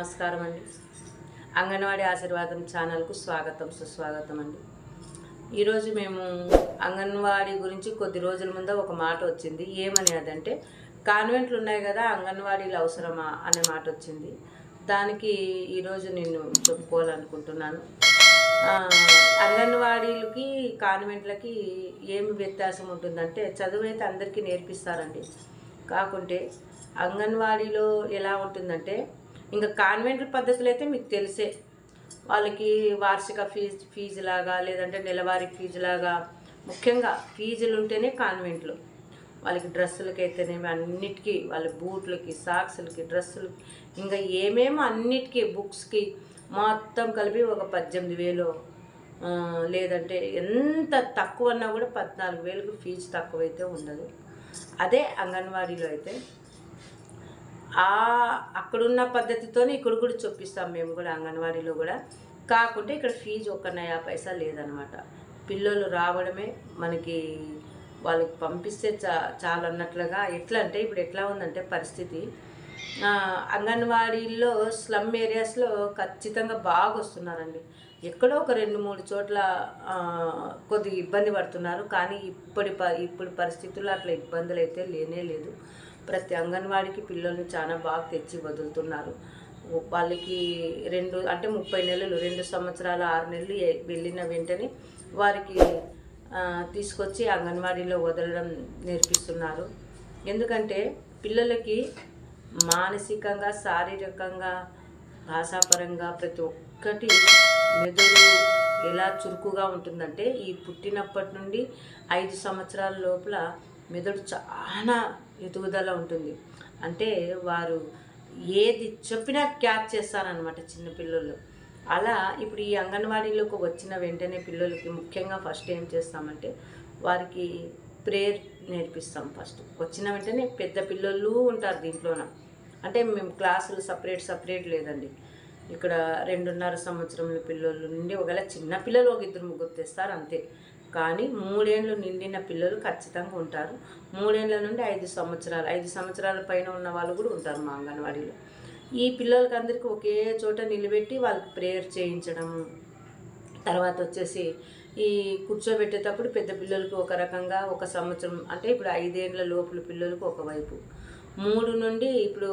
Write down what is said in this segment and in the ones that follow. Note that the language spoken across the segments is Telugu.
నమస్కారం అండి. అంగన్వాడీ ఆశీర్వాదం ఛానల్కు స్వాగతం సుస్వాగతం అండి. ఈరోజు మేము అంగన్వాడీ గురించి కొద్ది రోజుల ముందు ఒక మాట వచ్చింది. ఏమని అదంటే కాన్వెంట్లు ఉన్నాయి కదా అంగన్వాడీలు అవసరమా అనే మాట వచ్చింది. దానికి ఈరోజు నేను చెప్పుకోవాలనుకుంటున్నాను. అంగన్వాడీలకి కాన్వెంట్లకి ఏమి వ్యత్యాసం ఉంటుందంటే చదువు అయితే అందరికీ నేర్పిస్తారండి. కాకుంటే అంగన్వాడీలో ఎలా ఉంటుందంటే ఇంకా కాన్వెంట్ పద్ధతులు అయితే మీకు తెలిసే. వాళ్ళకి వార్షిక ఫీజు ఫీజు లాగా లేదంటే నెలవారీ ఫీజు లాగా. ముఖ్యంగా ఫీజులు ఉంటేనే కాన్వెంట్లు. వాళ్ళకి డ్రెస్సులకి అయితేనేమి అన్నిటికీ వాళ్ళ బూట్లకి సాక్స్లకి డ్రెస్సులకి. ఇంకా ఏమేమో అన్నిటికీ బుక్స్కి మొత్తం కలిపి ఒక పద్దెనిమిది వేలు. లేదంటే ఎంత తక్కువ అన్నా కూడా పద్నాలుగు వేలకు ఫీజు తక్కువైతే ఉండదు. అదే అంగన్వాడీలో అయితే అక్కడున్న పద్ధతితోనే ఇక్కడ కూడా చొప్పిస్తాం మేము కూడా అంగన్వాడీలో కూడా. కాకుంటే ఇక్కడ ఫీజు ఒక్క నయా పైసా లేదనమాట. పిల్లలు రావడమే మనకి వాళ్ళకి పంపిస్తే చా చాలన్నట్లుగా ఎట్లా అంటే ఇప్పుడు ఎట్లా ఉందంటే పరిస్థితి అంగన్వాడీల్లో స్లమ్ ఏరియాస్లో ఖచ్చితంగా బాగా వస్తున్నారండి ఎక్కడో ఒక రెండు మూడు చోట్ల కొద్దిగా ఇబ్బంది పడుతున్నారు. కానీ ఇప్పటి ప ఇప్పుడు పరిస్థితుల్లో అట్లా ఇబ్బందులు అయితే లేనే లేదు. ప్రతి అంగన్వాడికి పిల్లల్ని చాలా బాగా తెచ్చి వదులుతున్నారు. వాళ్ళకి రెండు అంటే ముప్పై నెలలు రెండు సంవత్సరాలు ఆరు నెలలు వెళ్ళిన వెంటనే వారికి తీసుకొచ్చి అంగన్వాడీలో వదలడం నేర్పిస్తున్నారు. ఎందుకంటే పిల్లలకి మానసికంగా శారీరకంగా భాషాపరంగా ప్రతి ఒక్కటి మెదడు ఎలా చురుకుగా ఉంటుందంటే ఈ పుట్టినప్పటి నుండి ఐదు సంవత్సరాల లోపల మెదడు చాలా ఎదుగుదల ఉంటుంది. అంటే వారు ఏది చెప్పినా క్యాచ్ చేస్తారనమాట చిన్నపిల్లలు అలా ఇప్పుడు ఈ అంగన్వాడీలోకి వచ్చిన వెంటనే పిల్లలకి ముఖ్యంగా ఫస్ట్ ఏం చేస్తామంటే వారికి ప్రేయర్ నేర్పిస్తాం ఫస్ట్. వచ్చిన వెంటనే పెద్ద పిల్లలు ఉంటారు దీంట్లోన. అంటే మేము క్లాసులు సపరేట్ సపరేట్ లేదండి. ఇక్కడ రెండున్నర సంవత్సరంలో పిల్లల నుండి ఒకవేళ చిన్న పిల్లలు ఒక ఇద్దరు ముగ్గురు తెస్తారు అంతే. కానీ మూడేళ్ళు నిండిన పిల్లలు ఖచ్చితంగా ఉంటారు. మూడేళ్ళ నుండి ఐదు సంవత్సరాలు ఐదు సంవత్సరాల పైన ఉన్న వాళ్ళు కూడా ఉంటారు మా అంగన్వాడీలో. ఈ పిల్లలకి అందరికీ ఒకే చోట నిలబెట్టి వాళ్ళకి ప్రేయర్ చేయించడం తర్వాత వచ్చేసి ఈ కూర్చోబెట్టేటప్పుడు పెద్ద పిల్లలకు ఒక రకంగా ఒక సంవత్సరం అంటే ఇప్పుడు ఐదేళ్ళ లోపల పిల్లలకు ఒకవైపు మూడు నుండి ఇప్పుడు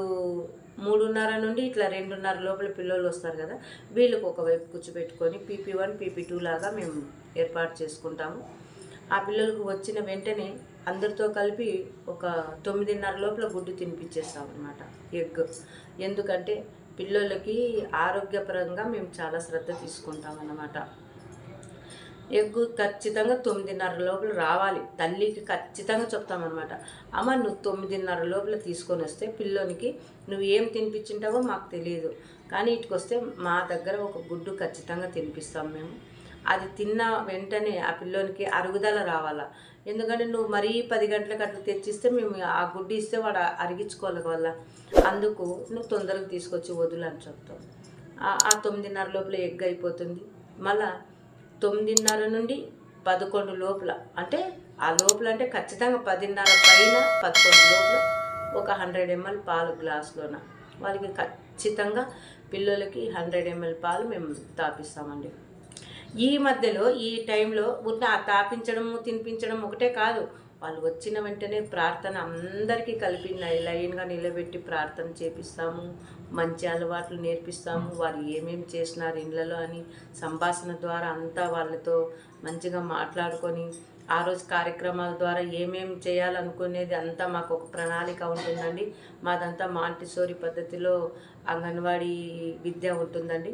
మూడున్నర నుండి ఇట్లా రెండున్నర లోపల పిల్లలు వస్తారు కదా వీళ్ళకి ఒకవైపు కూర్చోబెట్టుకొని పీపీ వన్ పీపీ టూ లాగా మేము ఏర్పాటు చేసుకుంటాము. ఆ పిల్లలకు వచ్చిన వెంటనే అందరితో కలిపి ఒక తొమ్మిదిన్నర లోపల గుడ్డు తినిపించేస్తాం అనమాట ఎగ్. ఎందుకంటే పిల్లలకి ఆరోగ్యపరంగా మేము చాలా శ్రద్ధ తీసుకుంటాం అన్నమాట. ఎగ్గు ఖచ్చితంగా తొమ్మిదిన్నర లోపల రావాలి. తల్లికి ఖచ్చితంగా చెప్తామన్నమాట. అమ్మ నువ్వు తొమ్మిదిన్నర లోపల తీసుకొని వస్తే పిల్లోనికి నువ్వు ఏం తినిపించింటావో మాకు తెలియదు. కానీ ఇటుకు వస్తే మా దగ్గర ఒక గుడ్డు ఖచ్చితంగా తినిపిస్తాం మేము. అది తిన్న వెంటనే ఆ పిల్లోనికి అరుగుదల రావాలా? ఎందుకంటే నువ్వు మరీ పది గంటలకు అట్లా తెచ్చిస్తే మేము ఆ గుడ్డు ఇస్తే వాడు అరిగించుకోవాలి వల్ల అందుకు నువ్వు తొందరగా తీసుకొచ్చి వదులు అని చెప్తాం. ఆ- ఆ తొమ్మిదిన్నర లోపల ఎగ్ అయిపోతుంది. మళ్ళా తొమ్మిదిన్నర నుండి పదకొండు లోపల. అంటే ఆ లోపల అంటే ఖచ్చితంగా పదిన్నర పైన పదకొండు లోపల ఒక హండ్రెడ్ ఎంఎల్ పాలు గ్లాసులోన. వాళ్ళకి ఖచ్చితంగా పిల్లలకి హండ్రెడ్ ఎంఎల్ పాలు మేము తాపిస్తామండి. ఈ మధ్యలో ఈ టైంలో ఉన్న ఆ తాపించడము తినిపించడం ఒకటే కాదు. వాళ్ళు వచ్చిన వెంటనే ప్రార్థన అందరికీ కలిపి లైన్గా నిలబెట్టి ప్రార్థన చేపిస్తాము. మంచి అలవాట్లు నేర్పిస్తాము. వారు ఏమేమి చేసినారు ఇళ్ళలో అని సంభాషణ ద్వారా అంతా వాళ్ళతో మంచిగా మాట్లాడుకొని ఆ రోజు కార్యక్రమాల ద్వారా ఏమేమి చేయాలనుకునేది అంతా మాకు ఒక ప్రణాళిక ఉంటుందండి. మాదంతా మాంటిసోరి పద్ధతిలో అంగన్వాడీ విద్య ఉంటుందండి.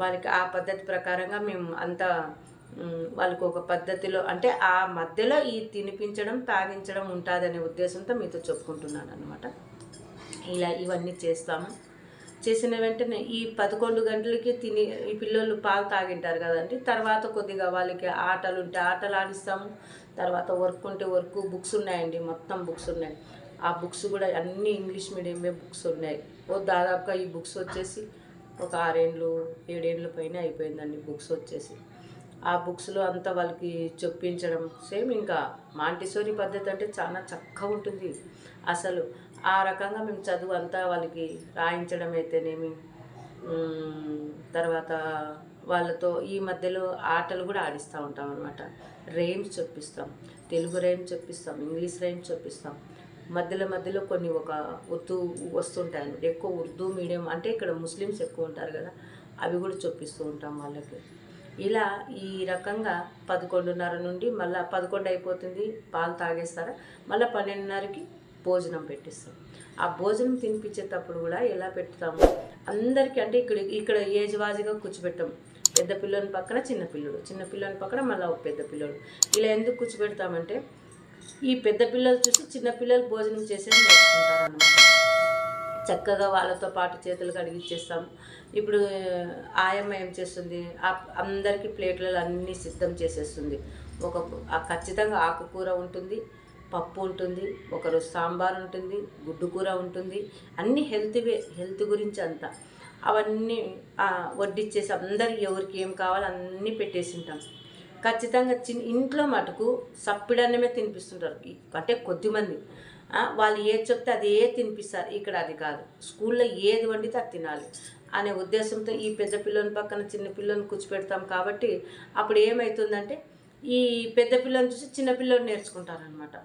వారికి ఆ పద్ధతి ప్రకారంగా మేము అంతా వాళ్ళకు ఒక పద్ధతిలో అంటే ఆ మధ్యలో ఈ తినిపించడం తాగించడం ఉంటుందనే ఉద్దేశంతో మీతో చెప్పుకుంటున్నాను అనమాట ఇలా ఇవన్నీ చేస్తాము. చేసిన వెంటనే ఈ పదకొండు గంటలకి తిని ఈ పిల్లలు పాలు తాగింటారు కదండి. తర్వాత కొద్దిగా వాళ్ళకి ఆటలు ఉంటే ఆటలు ఆడిస్తాము. తర్వాత వర్క్ ఉంటే వర్క్ బుక్స్ ఉన్నాయండి. మొత్తం బుక్స్ ఉన్నాయి. ఆ బుక్స్ కూడా అన్ని ఇంగ్లీష్ మీడియమే బుక్స్ ఉన్నాయి. ఓ దాదాపుగా ఈ బుక్స్ వచ్చేసి ఒక ఆరేండ్లు ఏడేండ్ల పైన అయిపోయిందండి బుక్స్ వచ్చేసి. ఆ బుక్స్లో అంతా వాళ్ళకి చొప్పించడం సేమ్. ఇంకా మాంటిసోరీ పద్ధతి అంటే చాలా చక్కగా ఉంటుంది. అసలు ఆ రకంగా మేము చదువు అంతా వాళ్ళకి రాయించడం అయితేనేమి తర్వాత వాళ్ళతో ఈ మధ్యలో ఆటలు కూడా ఆడిస్తూ ఉంటాం అనమాట రైమ్స్ చెప్పిస్తాం తెలుగు రైమ్ చెప్పిస్తాం ఇంగ్లీష్ రైమ్స్ చెప్పిస్తాం. మధ్యలో మధ్యలో కొన్ని ఒక ఉర్దూ వస్తుంటాయి ఎక్కువ ఉర్దూ మీడియం అంటే ఇక్కడ ముస్లిమ్స్ ఎక్కువ ఉంటారు కదా అవి కూడా చూపిస్తూ ఉంటాం వాళ్ళకి. ఇలా ఈ రకంగా పదకొండున్నర నుండి మళ్ళీ పదకొండు అయిపోతుంది పాలు తాగేస్తారా? మళ్ళీ పన్నెండున్నరకి భోజనం పెట్టిస్తాం. ఆ భోజనం తినిపించేటప్పుడు కూడా ఎలా పెడతాము అందరికీ అంటే ఇక్కడ ఇక్కడ ఏజ్ వాజీగా కూర్చోబెట్టాం. పెద్ద పిల్లని పక్కన చిన్న పిల్లడు చిన్న పిల్లని పక్కన మళ్ళీ ఒక పెద్ద పిల్లడు. ఇలా ఎందుకు కూర్చోబెడతామంటే ఈ పెద్ద పిల్లలు చూసి చిన్న పిల్లలు భోజనం చేసేది నేర్చుకుంటారు అన్నమాట చక్కగా వాళ్ళతో పాటు చేతులు కడిగిచ్చేస్తాం. ఇప్పుడు ఆయమ్మ ఏం చేస్తుంది? అందరికీ ప్లేట్లలో అన్నీ సిద్ధం చేసేస్తుంది. ఒక ఖచ్చితంగా ఆకుకూర ఉంటుంది పప్పు ఉంటుంది ఒకరు సాంబార్ ఉంటుంది గుడ్డు కూర ఉంటుంది. అన్నీ హెల్త్వే హెల్త్ గురించి అంతా. అవన్నీ వడ్డిచ్చేసి అందరికి ఎవరికి ఏం కావాలో అన్నీ పెట్టేసి ఉంటాం ఖచ్చితంగా చిన్న ఇంట్లో మటుకు సప్పిడన్నమే తినిపిస్తుంటారు. అంటే కొద్దిమంది. వాళ్ళు ఏది చెప్తే అది ఏ తినిపిస్తారు? ఇక్కడ అది కాదు. స్కూల్లో ఏది వండితే అది తినాలి అనే ఉద్దేశంతో ఈ పెద్ద పిల్లని పక్కన చిన్న పిల్లని కూర్చోపెడతాం కాబట్టి అప్పుడు ఏమవుతుందంటే ఈ పెద్ద పిల్లని చూసి చిన్న పిల్లని నేర్చుకుంటారనమాట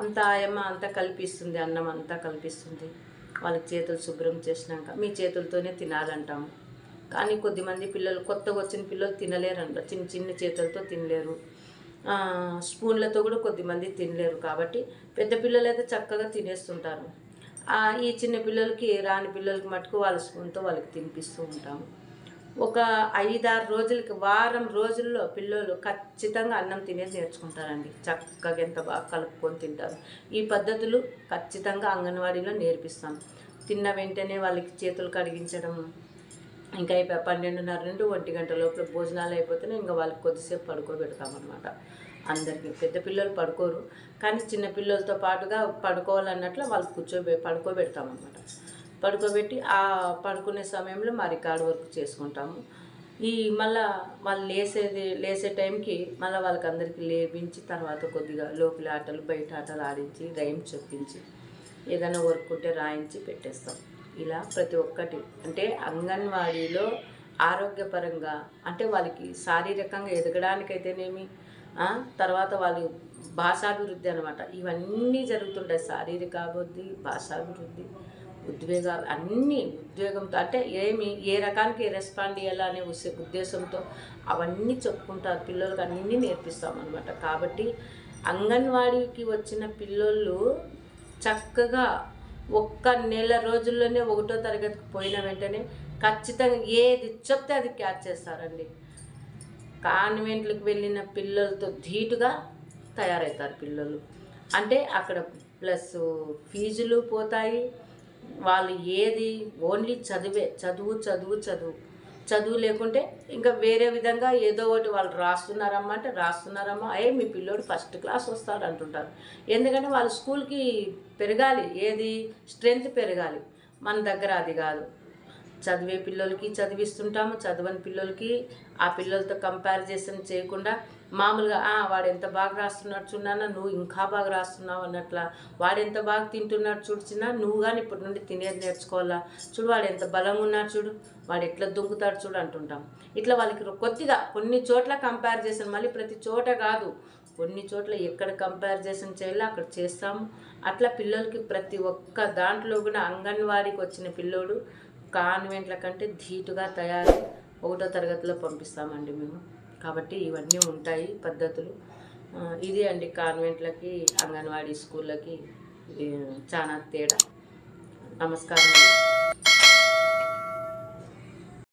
అంతా ఆయమ్మ అంతా కల్పిస్తుంది అన్నం అంతా కల్పిస్తుంది. వాళ్ళకి చేతులు శుభ్రం చేసినాక మీ చేతులతోనే తినాలంటాము. కానీ కొద్దిమంది పిల్లలు కొత్తగా వచ్చిన పిల్లలు తినలేరు చిన్న చిన్న చేతులతో తినలేరు. స్పూన్లతో కూడా కొద్దిమంది తినలేరు కాబట్టి పెద్ద పిల్లలు అయితే చక్కగా తినేస్తుంటారు. ఈ చిన్న పిల్లలకి రాని పిల్లలకి మటుకు వాళ్ళ స్పూన్తో వాళ్ళకి తినిపిస్తూ ఉంటాము. ఒక ఐదారు రోజులకి వారం రోజుల్లో పిల్లలు ఖచ్చితంగా అన్నం తినేసి నేర్చుకుంటారండి. చక్కగా ఎంత బాగా కలుపుకొని తింటారు. ఈ పద్ధతులు ఖచ్చితంగా అంగన్వాడీలో నేర్పిస్తాం. తిన్న వెంటనే వాళ్ళకి చేతులు కడిగించడం ఇంకా అయిపోయి పన్నెండున్నర నుండి ఒంటి గంట లోపల భోజనాలు అయిపోతేనే ఇంకా వాళ్ళకి కొద్దిసేపు పడుకోబెడతామన్నమాట అందరికీ పెద్ద పిల్లలు పడుకోరు. కానీ చిన్న పిల్లలతో పాటుగా పడుకోవాలన్నట్లు వాళ్ళు కూర్చోబె పడుకోబెడతామన్నమాట పడుకోబెట్టి ఆ పడుకునే సమయంలో మా రికార్డు వర్క్ చేసుకుంటాము. ఈ మళ్ళా వాళ్ళు లేసేది లేసే టైంకి మళ్ళీ వాళ్ళకి అందరికీ లేపించి తర్వాత కొద్దిగా లోపల ఆటలు బయట ఆటలు ఆడించి రైమ్ చెప్పించి ఏదైనా వర్క్ ఉంటే రాయించి పెట్టేస్తాం. ఇలా ప్రతి ఒక్కటి. అంటే అంగన్వాడీలో ఆరోగ్యపరంగా అంటే వాళ్ళకి శారీరకంగా ఎదగడానికైతేనేమి తర్వాత వాళ్ళు భాషాభివృద్ధి అనమాట. ఇవన్నీ జరుగుతుంటాయి. శారీరక అభివృద్ధి భాషాభివృద్ధి ఉద్వేగాలు అన్నీ ఉద్వేగంతో అంటే ఏమి ఏ రకానికి రెస్పాండ్ చేయాలా అనే ఉసే- ఉద్దేశంతో అవన్నీ చెప్పుకుంటారు. పిల్లలకు అన్నీ నేర్పిస్తాం అనమాట. కాబట్టి అంగన్వాడీకి వచ్చిన పిల్లోళ్ళు చక్కగా ఒక్క నెల రోజుల్లోనే ఒకటో తరగతికి పోయిన వెంటనే ఖచ్చితంగా ఏది చెప్తే అది క్యాచ్ చేస్తారండి. కాన్వెంట్లకు వెళ్ళిన పిల్లలతో ధీటుగా తయారవుతారు పిల్లలు. అంటే అక్కడ ప్లస్ ఫీజులు పోతాయి. వాళ్ళు ఏది ఓన్లీ చదివే చదువు చదువు చదువు. చదువు లేకుంటే ఇంకా వేరే విధంగా ఏదో ఒకటి వాళ్ళు రాస్తున్నారమ్మా అంటే రాస్తున్నారమ్మా. అయ్యే మీ పిల్లోడు ఫస్ట్ క్లాస్ వస్తాడు అంటుంటారు. ఎందుకంటే వాళ్ళ స్కూల్కి పెరగాలి. ఏది? స్ట్రెంగ్త్ పెరగాలి. మన దగ్గర అది కాదు. చదివే పిల్లలకి చదివిస్తుంటాము. చదవని పిల్లలకి ఆ పిల్లలతో కంపారిజేషన్ చేయకుండా మామూలుగా వాడు ఎంత బాగా రాస్తున్నాడు చూడన్నా నువ్వు ఇంకా బాగా రాస్తున్నావు అన్నట్ల. వాడు ఎంత బాగా తింటున్నాడు చూడు చిన్న నువ్వు కానీ ఇప్పటి నుండి తినేది నేర్చుకోవాలా? చూడు వాడు ఎంత బలంగా ఉన్నాడు చూడు వాడు ఎట్లా దుంగుతాడు చూడు అంటుంటాం. ఇట్లా వాళ్ళకి కొద్దిగా కొన్ని చోట్ల కంపేర్ చేసాను మళ్ళీ ప్రతి చోట కాదు. కొన్ని చోట్ల ఎక్కడ కంపారిజేషన్ చేయాలో అక్కడ చేస్తాము. అట్లా పిల్లలకి ప్రతి ఒక్క దాంట్లో కూడా అంగన్వాడీకి వచ్చిన పిల్లోడు కాన్వెంట్ల కంటే ధీటుగా తయారై ఒకటో తరగతిలో పంపిస్తామండి మేము. కాబట్టి ఇవన్నీ ఉంటాయి పద్ధతులు. ఇది అండి కాన్వెంట్లకి అంగన్వాడీ స్కూళ్ళకి చాలా తేడా. నమస్కారం అండి.